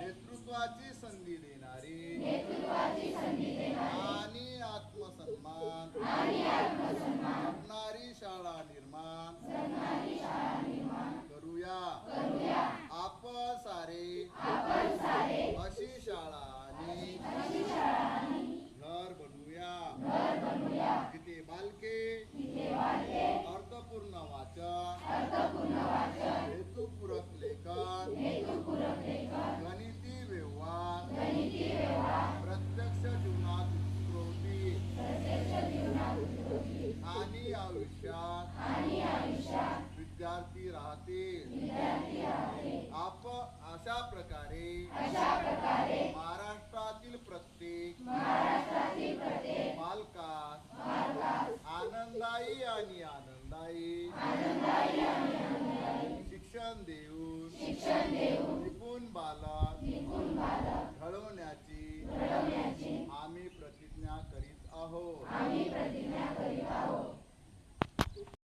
नेतृत्वाची संधी देणारी? आणि आत्मसन्मान? जपणारी शाळा निर्माण? करूया. आपण सारे. अशी शाळा आणि आयुष्यात. विद्यार्थी राहतील. आपण अशा प्रकारे महाराष्ट्रातील प्रत्येक बालकास आनंदायी आणि आनंदायी शिक्षण देऊन निपुण बालक घडवण्याची आम्ही प्रतिज्ञा करीत आहोत.